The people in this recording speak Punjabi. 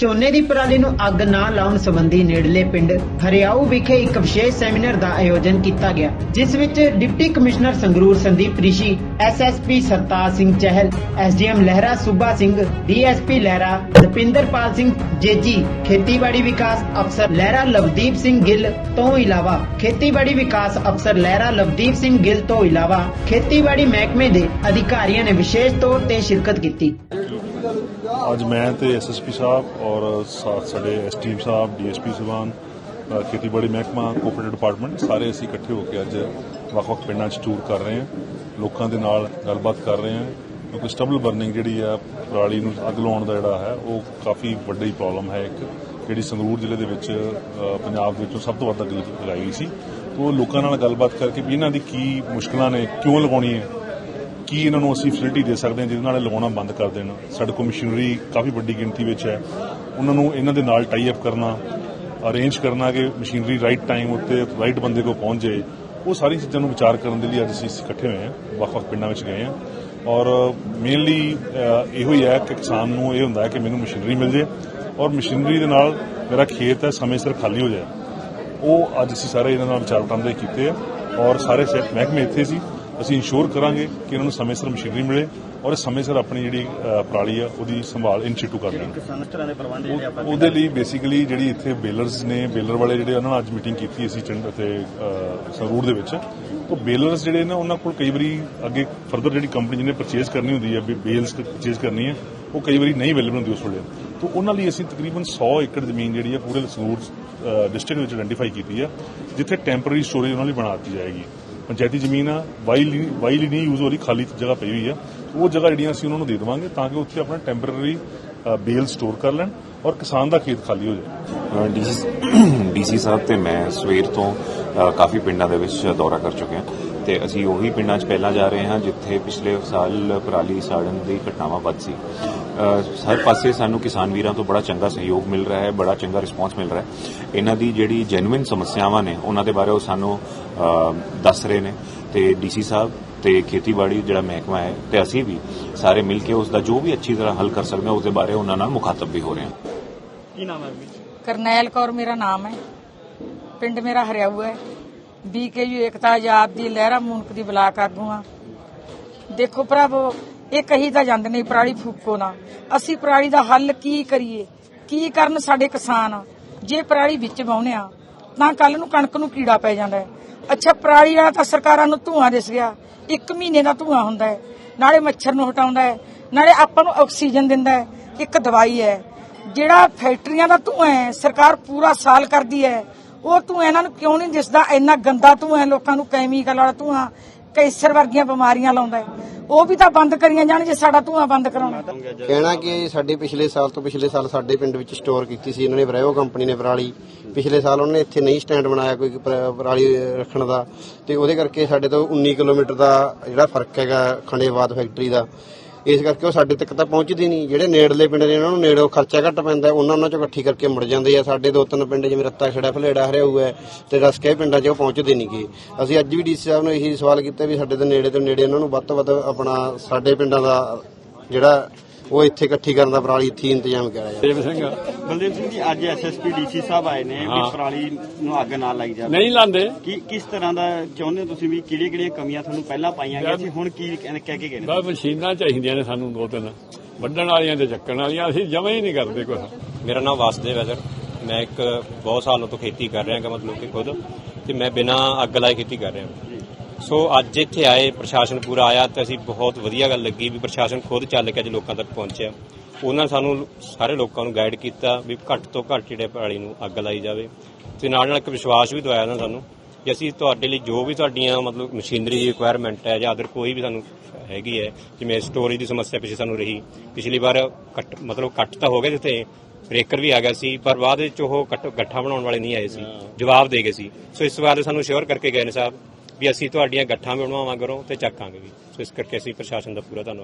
ਝੋਨੇ ਦੀ ਪਰਾਲੀ ਨੂੰ ਅੱਗ ਨਾ ਲਾਉਣ ਸੰਬੰਧੀ ਨੇੜਲੇ ਪਿੰਡ ਹਰਿਆਊ ਵਿਖੇ ਇੱਕ ਵਿਸ਼ੇਸ਼ ਸੈਮੀਨਾਰ ਦਾ ਆਯੋਜਨ ਕੀਤਾ ਗਿਆ, ਜਿਸ ਵਿੱਚ deputy commissioner Sangrur Sandeep Rishi SSP Sartaj Singh Chahal SDM Lehra Subba Singh DSP Lehra Rapinderpal Singh Jeji, ਖੇਤੀਬਾੜੀ ਵਿਕਾਸ ਅਫਸਰ ਲਹਿਰਾ ਲਵਦੀਪ ਸਿੰਘ ਗਿੱਲ ਤੋਂ ਇਲਾਵਾ ਖੇਤੀਬਾੜੀ ਵਿਕਾਸ ਅਫਸਰ ਲਹਿਰਾ ਲਵਦੀਪ ਸਿੰਘ ਗਿੱਲ ਤੋਂ ਇਲਾਵਾ ਖੇਤੀਬਾੜੀ ਮਹਿਕਮੇ ਦੇ ਅਧਿਕਾਰੀਆਂ ਨੇ ਵਿਸ਼ੇਸ਼ ਤੌਰ ਤੇ ਸ਼ਿਰਕਤ ਕੀਤੀ। ਅੱਜ ਮੈਂ ਤੇ ਐਸਐਸਪੀ ਸਾਹਿਬ ਔਰ ਸਾ- ਸਾਡੇ ਐਸਟੀਮ ਸਾਹਿਬ ਡੀਐਸਪੀ ਸਾਹਿਬਾਨ ਖੇਤੀਬਾੜੀ ਮਹਿਕਮਾ ਕੋਆਪਰੇਟਿਵ ਡਿਪਾਰਟਮੈਂਟ ਸਾਰੇ ਅਸੀਂ ਇਕੱਠੇ ਹੋ ਕੇ ਅੱਜ ਵੱਖ-ਵੱਖ ਪਿੰਡਾਂ 'ਚ ਟੂਰ ਕਰ ਰਹੇ ਹਾਂ। ਲੋਕਾਂ ਦੇ ਨਾਲ ਗੱਲਬਾਤ ਕਰ ਰਹੇ ਹਾਂ। ਕਿਉਂਕਿ ਸਟਬਲ ਬਰਨਿੰਗ ਜਿਹੜੀ ਆ, ਪਰਾਲੀ ਨੂੰ ਅੱਗ ਲਾਉਣ ਦਾ ਜਿਹੜਾ ਹੈ, ਉਹ ਕਾਫੀ ਵੱਡੀ ਪ੍ਰੋਬਲਮ ਹੈ ਇੱਕ, ਜਿਹੜੀ ਸੰਗਰੂਰ ਜ਼ਿਲ੍ਹੇ ਦੇ ਵਿੱਚ ਪੰਜਾਬ ਦੇ ਵਿੱਚੋਂ ਸਭ ਤੋਂ ਵੱਧ ਅੱਗ ਲਗਾਈ ਗਈ ਸੀ। ਉਹ ਲੋਕਾਂ ਨਾਲ ਗੱਲਬਾਤ ਕਰਕੇ ਵੀ ਇਹਨਾਂ ਦੀ ਕੀ ਮੁਸ਼ਕਲਾਂ ਨੇ, ਕਿਉਂ ਲਗਾਉਣੀ ਹੈ? ਕੀ ਇਹਨਾਂ ਨੂੰ ਅਸੀਂ ਫੈਸਿਲਿਟੀ ਦੇ ਸਕਦੇ ਹਾਂ ਜਿਹਦੇ ਨਾਲ ਲਗਾਉਣਾ ਬੰਦ ਕਰ ਦੇਣ? ਸਾਡੇ ਕੋਲ ਮਸ਼ੀਨਰੀ ਕਾਫੀ ਵੱਡੀ ਗਿਣਤੀ ਵਿੱਚ ਹੈ। ਉਹਨਾਂ ਨੂੰ ਇਹਨਾਂ ਦੇ ਨਾਲ ਟਾਈ ਅਪ ਕਰਨਾ ਅਰੇਂਜ ਕਰਨਾ ਕਿ ਮਸ਼ੀਨਰੀ ਰਾਈਟ ਟਾਈਮ ਉੱਤੇ ਰਾਈਟ ਬੰਦੇ ਕੋਲ ਪਹੁੰਚ ਜਾਏ। ਉਹ ਸਾਰੀ ਚੀਜ਼ਾਂ ਨੂੰ ਵਿਚਾਰ ਕਰਨ ਦੇ ਲਈ ਅੱਜ ਅਸੀਂ ਇਕੱਠੇ ਹੋਏ ਹਾਂ, ਵੱਖ-ਵੱਖ ਪਿੰਡਾਂ ਵਿੱਚ ਗਏ ਹਾਂ। ਔਰ ਮੇਨਲੀ ਇਹੋ ਹੀ ਹੈ ਕਿ ਕਿਸਾਨ ਨੂੰ ਇਹ ਹੁੰਦਾ ਹੈ ਕਿ ਮੈਨੂੰ ਮਸ਼ੀਨਰੀ ਮਿਲ ਜੇ ਔਰ ਮਸ਼ੀਨਰੀ ਦੇ ਨਾਲ ਮੇਰਾ ਖੇਤ ਹੈ, ਸਮੇਂ ਸਿਰ ਖਾਲੀ ਹੋ ਜਾਏ। ਉਹ ਅੱਜ ਅਸੀਂ ਸਾਰੇ ਇਹਨਾਂ ਨਾਲ ਵਿਚਾਰ ਵਟਾਂਦਰੇ ਕੀਤੇ ਆ। ਔਰ ਸਾਰੇ ਸੈਟ ਮਹਿਕਮੇ ਇੱਥੇ ਸੀ। ਅਸੀਂ ਇੰਸ਼ੋਰ ਕਰਾਂਗੇ ਕਿ ਇਹਨਾਂ ਨੂੰ ਸਮੇਂ ਸਿਰ ਮਸ਼ੀਨਰੀ ਮਿਲੇ ਔਰ ਸਮੇਂ ਸਿਰ ਆਪਣੀ ਜਿਹੜੀ ਪਰਾਲੀ ਆ ਉਹਦੀ ਸੰਭਾਲ ਇਨਸ਼ੀਟੂ ਕਰ ਲੈਣ ਕਿਸ ਤਰ੍ਹਾਂ ਦੇ ਪ੍ਰਬੰਧ ਜਿਹੜੇ ਆਪਾਂ ਉਹਦੇ ਲਈ ਬੇਸਿਕਲੀ ਜਿਹੜੀ ਇੱਥੇ ਬੇਲਰਸ ਨੇ ਬੇਲਰ ਵਾਲੇ ਜਿਹੜੇ ਉਹਨਾਂ ਨਾਲ ਅੱਜ ਮੀਟਿੰਗ ਕੀਤੀ ਅਸੀਂ ਚੰਡ ਤੇ ਅ, ਸੰਗਰੂਰ ਦੇ ਵਿੱਚ। ਉਹ ਬੇਲਰਸ ਜਿਹੜੇ ਨੇ ਉਹਨਾਂ ਕੋਲ ਕਈ ਵਾਰੀ ਅੱਗੇ ਫਰਦਰ ਜਿਹੜੀ ਕੰਪਨੀ ਜਿਹਨੇ ਪਰਚੇਜ਼ ਕਰਨੀ ਹੁੰਦੀ ਹੈ ਬੇਲਸ ਪਰਚੇਜ਼ ਕਰਨੀ ਹੈ ਉਹ ਕਈ ਵਾਰੀ ਨਹੀਂ ਅਵੇਲੇਬਲ ਹੁੰਦੀ ਉਸ ਵੇਲੇ। ਤਾਂ ਉਹਨਾਂ ਲਈ ਅਸੀਂ ਤਕਰੀਬਨ 100 ਏਕੜ ਜ਼ਮੀਨ ਜਿਹੜੀ ਹੈ ਪੂਰੇ ਸੰਗਰੂਰ ਡਿਸਟ੍ਰਿਕਟ ਵਿੱਚ ਆਇਡੈਂਟੀਫਾਈ ਕੀਤੀ ਹੈ ਜਿੱਥੇ ਟੈਂਪਰੇਰੀ ਸਟੋਰੇਜ ਉਹਨਾਂ ਲਈ ਬਣਾ ਦਿੱਤੀ ਜਾਏਗੀ। ਪੰਚਾਇਤੀ ਜ਼ਮੀਨ ਆ, ਵਾਈਲ ਵਾਈਲ ਨਹੀਂ ਯੂਜ਼ ਹੋ ਰਹੀ, ਖਾਲੀ ਜਗ੍ਹਾ ਪਈ ਹੋਈ ਆ। ਉਹ ਜਗ੍ਹਾ ਜਿਹੜੀਆਂ ਅਸੀਂ ਉਹਨਾਂ ਨੂੰ ਦੇ ਦੇਵਾਂਗੇ ਤਾਂ ਕਿ ਉੱਥੇ ਆਪਣਾ ਟੈਂਪਰੇਰੀ ਬੇਲ ਸਟੋਰ ਕਰ ਲੈਣ ਔਰ ਕਿਸਾਨ ਦਾ ਖੇਤ ਖਾਲੀ ਹੋ ਜਾਏ। ਡੀਸੀ ਸਾਹਿਬ ਤੇ ਮੈਂ ਸਵੇਰ ਤੋਂ ਕਾਫੀ ਪਿੰਡਾਂ ਦੇ ਵਿੱਚ ਦੌਰਾ ਕਰ ਚੁੱਕੇ ਹਾਂ ਤੇ ਅਸੀਂ ਉਹੀ ਪਿੰਡਾਂ 'ਚ ਪਹਿਲਾਂ ਜਾ ਰਹੇ ਹਾਂ ਜਿੱਥੇ ਪਿਛਲੇ ਸਾਲ ਪਰਾਲੀ ਸਾੜਨ ਦੀ ਘਟਨਾਵਾਂ ਵੱਧ ਸੀ। ਅ, ਹਰ ਪਾਸੇ ਸਾਨੂੰ ਕਿਸਾਨ ਵੀਰਾਂ ਤੋਂ ਬੜਾ ਚੰਗਾ ਸਹਿਯੋਗ ਮਿਲ ਰਿਹਾ ਹੈ ਬੜਾ ਚੰਗਾ ਰਿਸਪਾਂਸ ਮਿਲ ਰਿਹਾ ਹੈ। ਇਹਨਾਂ ਦੀ ਜਿਹੜੀ ਜੈਨੂਇਨ ਸਮੱਸਿਆਵਾਂ ਨੇ ਉਹਨਾਂ ਦੇ ਬਾਰੇ ਉਹ ਸਾਨੂੰ ਅ, ਦੱਸ ਰਹੇ ਨੇ। ਤੇ ਡੀਸੀ ਸਾਹਿਬ ਤੇ ਖੇਤੀਬਾੜੀ ਜਿਹੜਾ ਮਹਿਕਮਾ ਹੈ ਤੇ ਅਸੀਂ ਵੀ ਸਾਰੇ ਮਿਲ ਕੇ ਉਸ ਦਾ ਜੋ ਵੀ ਅੱਛੀ ਤਰ੍ਹਾਂ ਹੱਲ ਕਰ ਸਕਦੇ ਹਾਂ ਉਸ ਦੇ ਬਾਰੇ ਉਹਨਾਂ ਨਾਲ ਮੁਖਾਤਬ ਵੀ ਹੋ ਰਹੇ ਹਾਂ। ਕੀ ਨਾਮ ਹੈ ਵੀ ਕਰਨੈਲ ਕੌਰ ਮੇਰਾ ਨਾਮ ਹੈ। ਪਿੰਡ ਮੇਰਾ ਹਰਿਆਊ ਹੈ। ਬੀਕੇਯੂ ਏਕਤਾ ਆਜ਼ਾਦ ਦੀ ਲਹਿਰਾ ਮੂਨਕ ਦੀ ਬਲਾਕ ਆਗੂ ਆ। ਦੇਖੋ ਭਰਾਵੋ, ਇਹ ਕਹੀ ਤਾਂ ਜਾਂਦੇ ਨੇ ਪਰਾਲੀ ਫੂਕੋ ਨਾ। ਅਸੀਂ ਪਰਾਲੀ ਦਾ ਹੱਲ ਕੀ ਕਰੀਏ? ਕੀ ਕਰਨ ਸਾਡੇ ਕਿਸਾਨ? ਜੇ ਪਰਾਲੀ ਵਿੱਚ ਵਾਹੁੰਦੇ ਆ, ਤਾਂ ਕੱਲ ਨੂੰ ਕਣਕ ਨੂੰ ਕੀੜਾ ਪੈ ਜਾਂਦਾ ਹੈ। ਅੱਛਾ, ਪਰਾਲੀ ਵਾਲਾ ਤਾਂ ਸਰਕਾਰਾਂ ਨੂੰ ਧੂਆਂ ਦਿਸ ਗਿਆ। ਇੱਕ ਮਹੀਨੇ ਦਾ ਧੂਆਂ ਹੁੰਦਾ ਹੈ। ਨਾਲੇ ਮੱਛਰ ਨੂੰ ਹਟਾਉਂਦਾ ਹੈ। ਨਾਲੇ ਆਪਾਂ ਨੂੰ ਆਕਸੀਜਨ ਦਿੰਦਾ ਹੈ। ਇੱਕ ਦਵਾਈ ਹੈ। ਜਿਹੜਾ ਫੈਕਟਰੀਆਂ ਦਾ ਧੂਆਂ ਹੈ, ਸਰਕਾਰ ਪੂਰਾ ਸਾਲ ਕਰਦੀ ਹੈ। ਉਹ ਧੂਆਂ ਇਹਨਾਂ ਨੂੰ ਕਿਉਂ ਨਹੀਂ ਦਿਸਦਾ? ਇੰਨਾ ਗੰਦਾ ਧੂਆਂ ਹੈ, ਲੋਕਾਂ ਨੂੰ ਕੈਮੀਕਲ ਵਾਲਾ ਧੂਆਂ ਕੈਂਸਰ ਵਰਗੀਆਂ ਬਿਮਾਰੀਆਂ ਲਾਉਂਦਾ ਉਹ ਵੀ ਤਾਂ ਬੰਦ ਕਰੀਆਂ ਜਾਣ ਜੇ ਸਾਡਾ ਧੂਆਂ ਬੰਦ ਕਰਾਉਣਾ। ਕਹਿਣਾ ਕਿ ਸਾਡੇ ਪਿਛਲੇ ਸਾਲ ਤੋਂ ਪਿਛਲੇ ਸਾਲ ਸਾਡੇ ਪਿੰਡ ਵਿੱਚ ਸਟੋਰ ਕੀਤੀ ਸੀ। ਇਹਨਾਂ ਨੇ ਬਰੈਵੋ ਕੰਪਨੀ ਨੇ ਪਰਾਲੀ। ਪਿਛਲੇ ਸਾਲ ਉਹਨੇ ਇੱਥੇ ਨਹੀਂ ਸਟੈਂਡ ਬਣਾਇਆ ਕੋਈ ਪਰਾਲੀ ਰੱਖਣ ਦਾ। ਤੇ ਉਹਦੇ ਕਰਕੇ ਸਾਡੇ ਤੋਂ 19 ਕਿਲੋਮੀਟਰ ਦਾ ਜਿਹੜਾ ਫ਼ਰਕ ਹੈਗਾ ਖੰਡੇਵਾਦ ਫੈਕਟਰੀ ਦਾ। ਇਸ ਕਰਕੇ ਉਹ ਸਾਡੇ ਤੱਕ ਤਾਂ ਪਹੁੰਚਦੀ ਨਹੀਂ। ਜਿਹੜੇ ਨੇੜਲੇ ਪਿੰਡ ਨੇ, ਉਹਨਾਂ ਨੂੰ ਨੇੜੋਂ ਖਰਚਾ ਘੱਟ ਪੈਂਦਾ ਉਹਨਾਂ ਉਹਨਾਂ ਚੋਂ ਇਕੱਠੀ ਕਰਕੇ ਮੁੜ ਜਾਂਦੇ ਆ। ਸਾਡੇ ਦੋ ਤਿੰਨ ਪਿੰਡ, ਜਿਵੇਂ ਰੱਤਾ ਖੜਾ, ਫਲੇੜਾ ਹਰਿਆ ਹੋਇਆ ਤੇ ਰਸਕੇ ਪਿੰਡਾਂ 'ਚ ਉਹ ਪਹੁੰਚਦੇ ਨਹੀਂਗੇ ਅਸੀਂ ਅੱਜ ਵੀ ਡੀਸੀ ਸਾਹਿਬ ਨੂੰ ਇਹੀ ਸਵਾਲ ਕੀਤਾ ਵੀ ਸਾਡੇ ਤੋਂ ਨੇੜੇ ਤੋਂ ਨੇੜੇ ਇਹਨਾਂ ਨੂੰ ਵੱਧ ਤੋਂ ਵੱਧ ਆਪਣਾ ਸਾਡੇ ਪਿੰਡਾਂ ਦਾ ਜਿਹੜਾ ਉਹ ਇੱਥੇ ਇਕੱਠੀ ਕਰਨ ਦਾ ਪਰਾਲੀ ਇੱਥੇ ਹੀ ਇੰਤਜ਼ਾਮ ਕਰਿਆ ਜਾਵੇ ਦੇਵ ਸਿੰਘ। ਬਲਦੇਵ ਸਿੰਘ ਜੀ ਅੱਜ ਐਸਐਸਪੀ ਡੀਸੀ ਸਾਹਿਬ ਆਏ ਨੇ ਵੀ ਪਰਾਲੀ ਨੂੰ ਅੱਗ ਨਾ ਲਾਈ ਜਾਵੇ। ਨਹੀਂ ਲਾਂਦੇ। ਕੀ ਕਿਸ ਤਰ੍ਹਾਂ ਦਾ ਚਾਹੁੰਦੇ ਹੋ ਤੁਸੀਂ ਵੀ ਕਿਹੜੀਆਂ ਕਿਹੜੀਆਂ ਕਮੀਆਂ ਤੁਹਾਨੂੰ ਪਹਿਲਾਂ ਪਾਈਆਂ ਗਈਆਂ ਸੀ ਹੁਣ ਕੀ ਕਹਿ ਕਹਿ ਕੇ ਗਏ ਨੇ? ਬਸ ਮਸ਼ੀਨਾਂ ਚਾਹੀਦੀਆਂ ਨੇ ਸਾਨੂੰ ਦੋ ਤਿੰਨ ਵੱਢਣ ਵਾਲੀਆਂ ਤੇ ਚੱਕਣ ਵਾਲੀਆਂ ਅਸੀਂ ਜਮਾ ਹੀ ਨਹੀਂ ਕਰਦੇ ਕੁਛ। ਮੇਰਾ ਨਾਮ ਵਾਸਦੇਵ ਹੈ ਸਰ। ਮੈਂ ਇੱਕ ਬਹੁਤ ਸਾਲਾਂ ਤੋਂ ਖੇਤੀ ਕਰ ਰਿਹਾ ਹਾਂ ਮਤਲਬ ਕਿ ਖੁਦ। ਤੇ ਮੈਂ ਬਿਨਾਂ ਅੱਗ ਲਾਏ ਖੇਤੀ ਕਰ ਰਿਹਾ। ਸੋ ਅੱਜ ਇੱਥੇ ਆਏ ਪ੍ਰਸ਼ਾਸਨ ਪੂਰਾ ਆਇਆ ਤੇ ਅਸੀਂ ਬਹੁਤ ਵਧੀਆ ਗੱਲ ਲੱਗੀ ਵੀ ਪ੍ਰਸ਼ਾਸਨ ਖੁਦ ਚੱਲ ਕੇ ਅੱਜ ਲੋਕਾਂ ਤੱਕ ਪਹੁੰਚਿਆ। ਉਹਨਾਂ ਨੇ ਸਾਨੂੰ ਸਾਰੇ ਲੋਕਾਂ ਨੂੰ ਗਾਈਡ ਕੀਤਾ ਵੀ ਘੱਟ ਤੋਂ ਘੱਟ ਜਿਹੜੇ ਪਰਾਲੀ ਨੂੰ ਅੱਗ ਲਾਈ ਜਾਵੇ ਤੇ ਨਾਲ ਨਾਲ ਇੱਕ ਵਿਸ਼ਵਾਸ ਵੀ ਦਵਾਇਆ ਉਹਨਾਂ ਸਾਨੂੰ ਕਿ ਅਸੀਂ ਤੁਹਾਡੇ ਲਈ ਜੋ ਵੀ ਤੁਹਾਡੀਆਂ ਮਤਲਬ ਮਸ਼ੀਨਰੀ ਦੀ ਰਿਕੁਆਇਰਮੈਂਟ ਹੈ ਜਾਂ ਅਦਰ ਕੋਈ ਵੀ ਸਾਨੂੰ ਹੈਗੀ ਹੈ ਜਿਵੇਂ ਸਟੋਰੇਜ ਦੀ ਸਮੱਸਿਆ ਪਿੱਛੇ ਸਾਨੂੰ ਰਹੀ ਪਿਛਲੀ ਵਾਰ ਕੱਟ ਮਤਲਬ ਕੱਟ ਤਾਂ ਹੋ ਗਏ ਜਿੱਥੇ ਬ੍ਰੇਕਰ ਵੀ ਆ ਗਿਆ ਸੀ ਪਰ ਬਾਅਦ ਵਿੱਚ ਉਹ ਗੱਠਾਂ ਬਣਾਉਣ ਵਾਲੇ ਨਹੀਂ ਆਏ ਸੀ ਜਵਾਬ ਦੇ ਗਏ ਸੀ। ਸੋ ਇਸ ਵਾਰ ਸਾਨੂੰ ਸ਼ੋਰ ਕਰਕੇ ਗਏ ਨੇ ਸਾਹਿਬ ਵੀ ਅਸੀਂ ਤੁਹਾਡੀਆਂ ਗੱਠਾਂ ਵੀ ਬਣਵਾਵਾਂ ਕਰੋ ਤੇ ਚੱਕਾਂਗੇ ਵੀ। ਸੋ ਇਸ ਕਰਕੇ ਅਸੀਂ ਪ੍ਰਸ਼ਾਸਨ ਦਾ ਪੂਰਾ ਧੰਨਵਾਦ